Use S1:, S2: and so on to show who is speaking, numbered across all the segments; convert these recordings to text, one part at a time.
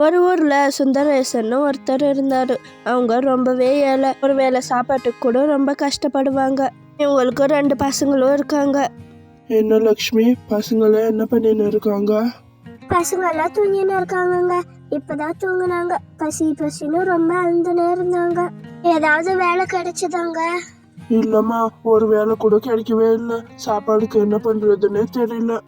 S1: ஒரு ஊர்ல சுந்தரேசன் ஒருத்தர் இருந்தாரு. அவங்க ரொம்பவே ஏழை. ஒரு வேளை சாப்பாட்டுக்கு கூட ரொம்ப கஷ்டப்படுவாங்க. இவங்களுக்கு ரெண்டு பசங்களும் இருக்காங்க.
S2: என்ன லக்ஷ்மி? பசங்களாம் என்ன பண்ணின்னு இருக்காங்க?
S3: பசங்க எல்லாம் தூங்கின்னு இருக்காங்கங்க. இப்பதான் தூங்குனாங்க. பசி பசின்னு ரொம்ப அழுந்துனே இருந்தாங்க. ஏதாவது வேலை கிடைச்சதாங்க.
S2: இல்லம்மா ஒரு வேலை கூட கிடைக்கவே இல்லை. சாப்பாடுக்கு என்ன பண்றதுன்னே தெரியல.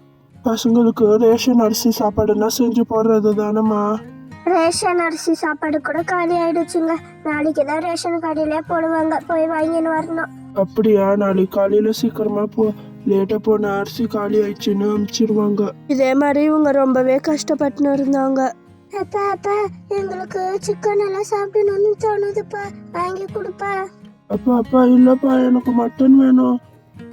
S2: பசங்களுக்கு ரேஷன் அரிசி சாப்பாடுனா செஞ்சு போடுறது தானம்மா?
S3: ரேஷன் அரிசி சாப்பாடு கூட காலி ஆயிடுச்சுங்க. நாளைக்கு தான் ரேஷன் கடையிலே போடுவாங்க. போய் வாங்கின்னு வரணும்.
S2: அப்படியா? நாளைக்கு காலையில சீக்கிரமா போ. லேட்டா போன அரிசி காலி ஆயிடுச்சுன்னு அனுப்பிச்சிருவாங்க
S1: இதே மாதிரி இவங்க ரொம்பவே கஷ்டப்பட்டுன்னு இருந்தாங்க.
S3: அப்பா அப்பா எங்களுக்கு சிக்கன் எல்லாம் சாப்பிடணும்னு தோணுதுப்பா. வாங்கி கொடுப்பா.
S2: அப்பா அப்பா இல்லப்பா எனக்கு மட்டன் வேணும்.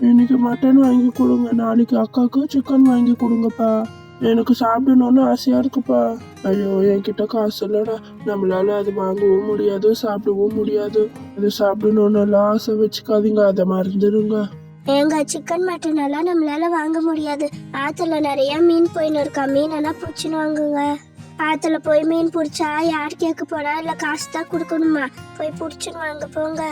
S2: இன்னைக்கு மட்டன் வாங்கி கொடுங்க. நாளைக்கு அக்காவுக்கு சிக்கன் வாங்கி கொடுங்கப்பா. எனக்கு சாப்பிடணும்னு ஆசையாக இருக்குப்பா. ஐயோ என்கிட்ட காசு இல்லைடா. நம்மளால அது வாங்கவும் முடியாது சாப்பிடவும் முடியாது. அது சாப்பிடணும்னு எல்லாம் ஆசை வச்சுக்காதீங்க அதை மறந்துடுங்க.
S3: ஏங்க சிக்கன் மட்டன் எல்லாம் நம்மளால வாங்க முடியாது. ஆத்துல நிறைய மீன் போயின்னு இருக்கா. மீன் எல்லாம் பிடிச்சின்னு வாங்குங்க. ஆத்துல போய் மீன் பிடிச்சா யார் கேட்க போறா? இல்ல காசு தான் கொடுக்கணுமா? போய் பிடிச்சின்னு வாங்க போங்க.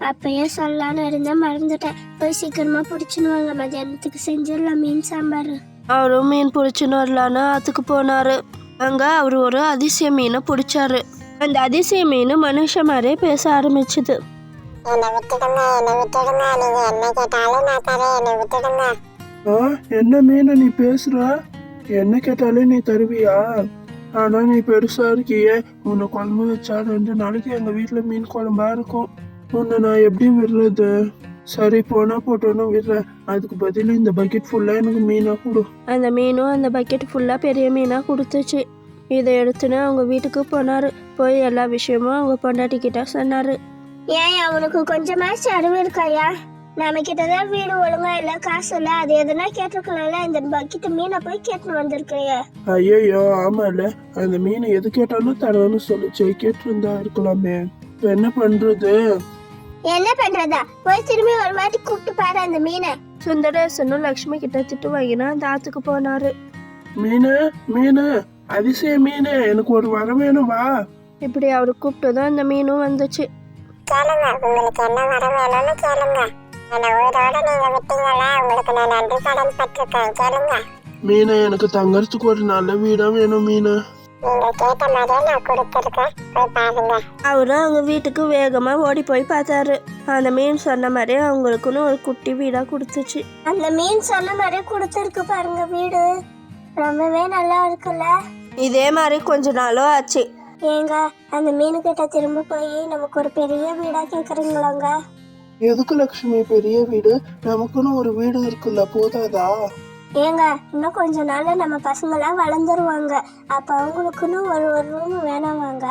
S3: அப்பயே சொல்லலான்னு இருந்தேன் மறந்துட்டேன். போய் சீக்கிரமா பிடிச்சின்னு வாங்க. மத்தியானத்துக்கு செஞ்சிடலாம் மீன் சாம்பார்.
S1: அவரும் மீன் பிடிச்சின்னு வரலான்னு ஆத்துக்கு போனாரு. அங்க அவர் ஒரு அதிசய மீனை பிடிச்சாரு. அந்த அதிசய மீன் மனுஷ மாதிரியே பேச ஆரம்பிச்சுது.
S3: என்னை விட்டுடுங்க என்னை விட்டுடுங்க நீங்க என்ன கேட்டாலும் நான் தரேன் என்னை விட்டுடுங்க.
S2: ஆ என்ன மீனை நீ பேசுற? என்ன கேட்டாலும் நீ தருவியா? ஆனா நீ பெருசா இருக்கியே. உன்னை குழம்பு வச்சா ரெண்டு நாளைக்கு எங்க வீட்டுல மீன் குழம்பா இருக்கும். உன்னை நான் எப்படி விடுறது? சரி போனா போட்டோன்னு விடுறேன் அதுக்கு பதில் இந்த பக்கெட் ஃபுல்லா எனக்கு மீனா கொடு.
S1: அந்த மீனும் அந்த பக்கெட் ஃபுல்லாக பெரிய மீனாக கொடுத்துச்சு. இதை எடுத்துன்னு அவங்க வீட்டுக்கு போனார். போய் எல்லா விஷயமும் அவங்க பொண்டாட்டிக்கிட்ட சொன்னார்.
S3: ஏன் அவனுக்கு கொஞ்சமாச்சும் அறிவு இருக்காயா நம்ம கிட்டதான் வீடு ஒழுங்கா இல்ல காசு இல்ல அது எதுனா கேட்டிருக்கலாம்ல? இந்த பக்கெட் மீனை போய் கேட்டுன்னு வந்திருக்கிறிய.
S2: ஐயோ ஆமால அந்த மீன் எது கேட்டாலும் தரேன்னு சொல்லுச்சு கேட்டிருந்தா இருக்கலாமே. இப்ப என்ன பண்றது?
S3: என்ன பண்றதா? போய் திரும்பி ஒரு வாட்டி கூப்பிட்டு பாரு அந்த மீனை.
S1: சுந்தரேசனும் லக்ஷ்மி கிட்ட திட்டு வாங்கினா அந்த ஆத்துக்கு போனாரு.
S2: மீனு மீனு அதிசய மீனு எனக்கு ஒரு வரம் வேணும் வா.
S1: இப்படி அவர் கூப்பிட்டதும் அந்த மீனும் வந்துச்சு.
S3: கேளுங்க உங்களுக்கு என்ன வர வேணும்னு கேளுங்க. என்ன உயிரோட நீங்க விட்டீங்களா உங்களுக்கு நான் நன்றி கடன் பட்டிருக்கேன். கேளுங்க.
S2: மீனு எனக்கு தங்கறதுக்கு ஒரு நல்ல வீடா வேணும் மீனு.
S3: நீங்க கேட்ட மாதிரியே நான் கொடுத்துருக்கேன். போய் பாருங்க.
S1: அவரும் அவங்க வீட்டுக்கு வேகமாக ஓடி போய் பார்த்தாரு. அந்த மீன் சொன்ன மாதிரியே அவங்களுக்குன்னு ஒரு குட்டி வீடாக கொடுத்துச்சு.
S3: அந்த மீன் சொன்ன மாதிரியே கொடுத்துருக்கு பாருங்க வீடு. ரொம்பவே நல்லா இருக்குல்ல.
S1: இதே மாதிரி கொஞ்ச நாளும் ஆச்சு.
S3: ஏங்க அந்த மீனு கிட்ட திரும்ப போய் நமக்கு ஒரு பெரிய வீடா கேக்குறீங்களாங்க?
S2: எதுக்கு லட்சுமி பெரிய வீடு. நமக்குன்னு ஒரு வீடு இருக்குல்ல போதாதா?
S3: ஏங்க இன்னும் கொஞ்ச நாள்ல நம்ம பசங்களாம் வளர்ந்துருவாங்க. அப்ப அவங்களுக்குன்னு ஒரு ஒரு ரூம் வேணாமாங்க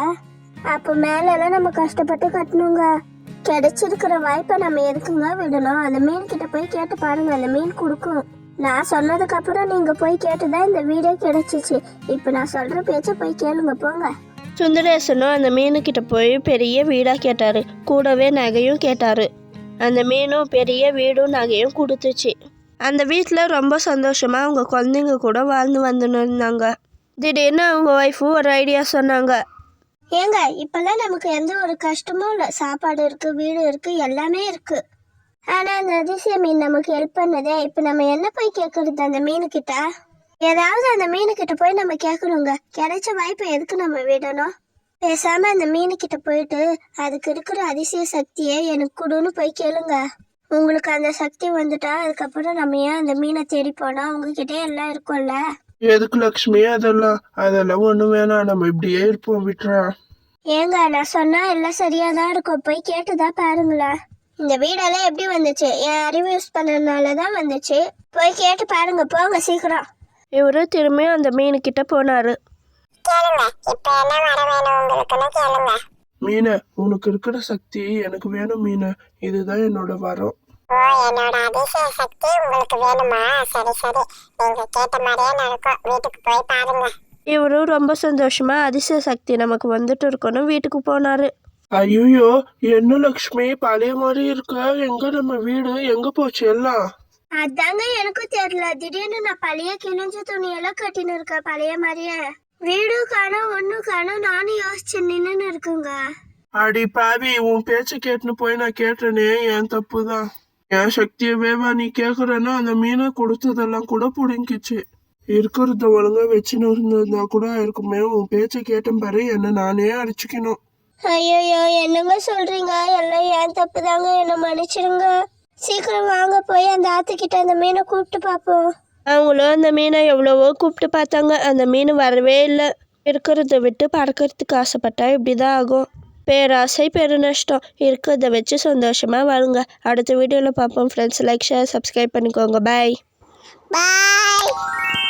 S3: அப்ப மேல எல்லாம் நம்ம கஷ்டப்பட்டு கட்டணுங்க. கிடைச்சிருக்கிற வாய்ப்பை நம்ம எதுக்குங்க விடணும்? அந்த மீன் கிட்ட போய் கேட்டு பாருங்க அந்த மீன் கொடுக்கும். நான் சொன்னதுக்கு அப்புறம் நீங்க போய் கேட்டுதான் இந்த வீடே கிடைச்சிச்சு. இப்ப நான் சொல்ற பேச்ச போய் கேளுங்க போங்க.
S1: சுந்தரேசனும் அந்த மீனுக்கிட்ட போய் பெரிய வீடாக கேட்டார். கூடவே நகையும் கேட்டார். அந்த மீனும் பெரிய வீடும் நகையும் கொடுத்துச்சு. அந்த வீட்டில் ரொம்ப சந்தோஷமாக அவங்க குழந்தைங்க கூட வாழ்ந்து வந்துன்னு இருந்தாங்க. திடீர்னு அவங்க ஒய்ஃபும் ஒரு ஐடியா சொன்னாங்க.
S3: ஏங்க இப்பெல்லாம் நமக்கு எந்த ஒரு கஷ்டமும் இல்லை. சாப்பாடு இருக்கு வீடு இருக்கு எல்லாமே இருக்கு. ஆனா அந்த அதிசய மீன் நமக்கு ஹெல்ப் பண்ணதே இப்போ நம்ம என்ன போய் கேட்கறது அந்த மீனுக்கிட்ட? ஏதாவது அந்த மீனுக்கிட்ட போய் நம்ம கேட்கணுங்க கிடைச்ச வாய்ப்பை எதுக்கு நம்ம விடணும்? பேசாம அந்த மீனுக்கிட்ட போயிட்டு அதுக்கு இருக்கிற அதிசய சக்தியை எனக்கு கொடுன்னு போய் கேளுங்க. உங்களுக்கு அந்த சக்தி வந்துட்டா அதுக்கப்புறம் நம்ம ஏன் அந்த மீனை தேடி போனா? உங்ககிட்ட எல்லாம் இருக்கும்ல.
S2: எதுக்கு லக்ஷ்மி? அதெல்லாம் அதெல்லாம் ஒண்ணும் வேணாம். நம்ம இப்படியே இருப்போம் விட்டுறா
S3: ஏங்க நான் சொன்னா எல்லாம் சரியா தான் இருக்கும். போய் கேட்டுதான் பாருங்களேன். இந்த வீடெல்லாம் எப்படி வந்துச்சு? என் அறிவு யூஸ் பண்ணதுனால தான் வந்துச்சு. போய் கேட்டு பாருங்க போங்க சீக்கிரம்.
S1: இவரு திரும்பியும் அந்த மீனுக்கிட்ட போனார்.
S3: கேளுங்க இப்போ என்ன வர வேணும் உங்களுக்குன்னு கேளுங்க.
S2: மீனு உனக்கு இருக்கிற சக்தி எனக்கு வேணும் மீனு. இதுதான் என்னோட வரம்.
S3: ஓ என்னோட அதிசய சக்தி உங்களுக்கு வேணுமா? சரி சரி. நீங்க கேட்ட மாதிரியே நடக்கும். வீட்டுக்கு போய் பாருங்க.
S1: இவரும் ரொம்ப சந்தோஷமாக அதிசய சக்தி நமக்கு வந்துட்டு இருக்கணும். வீட்டுக்கு போனார்.
S2: ஐயோ என்ன லக்ஷ்மி? பழைய மாதிரி இருக்க. எங்க நம்ம வீடு? எங்க போச்சு எல்லாம்?
S3: அதாங்க எனக்கும் தெரியல. திடீர்னு நான் பழைய கிழிஞ்ச துணியெல்லாம் கட்டின்னு இருக்கேன். பழைய மாதிரியே. வீடும் காணும் ஒன்றும் காணும் நானும் யோசிச்சு நின்றுன்னு இருக்குங்க.
S2: அடி பாவி உன் பேச்ச கேட்டுன்னு போய் நான் கேட்டேனே என் தப்பு தான் என் சக்தியவேவா நீ கேக்குறேன்னா அந்த மீனை கொடுத்ததெல்லாம் கூட புடுங்கிச்சு. இருக்கிறத ஒழுங்கா வச்சுன்னு இருந்திருந்தா கூட இருக்குமே உன் பேச்ச கேட்டேன் பாரு என்ன நானே அடிச்சுக்கணும்.
S3: ஐயோ என்னங்க சொல்றீங்க? எல்லாம் ஏன் தப்பு தாங்க என்ன மன்னிச்சிடுங்க. சீக்கிரம் வாங்க போய் அந்த ஆத்துக்கிட்ட அந்த மீனை கூப்பிட்டு பார்ப்போம்
S1: அவங்களும் அந்த மீனை எவ்வளவோ கூப்பிட்டு பார்த்தாங்க. அந்த மீன் வரவே இல்லை. இருக்கிறத விட்டு பறக்கிறதுக்கு ஆசைப்பட்டா இப்படி தான் ஆகும். பேராசை பெருநஷ்டம். இருக்கிறத வச்சு சந்தோஷமாக வாழுங்க. அடுத்த வீடியோவில் பார்ப்போம். ஃப்ரெண்ட்ஸ் லைக் ஷேர் சப்ஸ்கிரைப் பண்ணிக்கோங்க. பாய்
S3: பாய்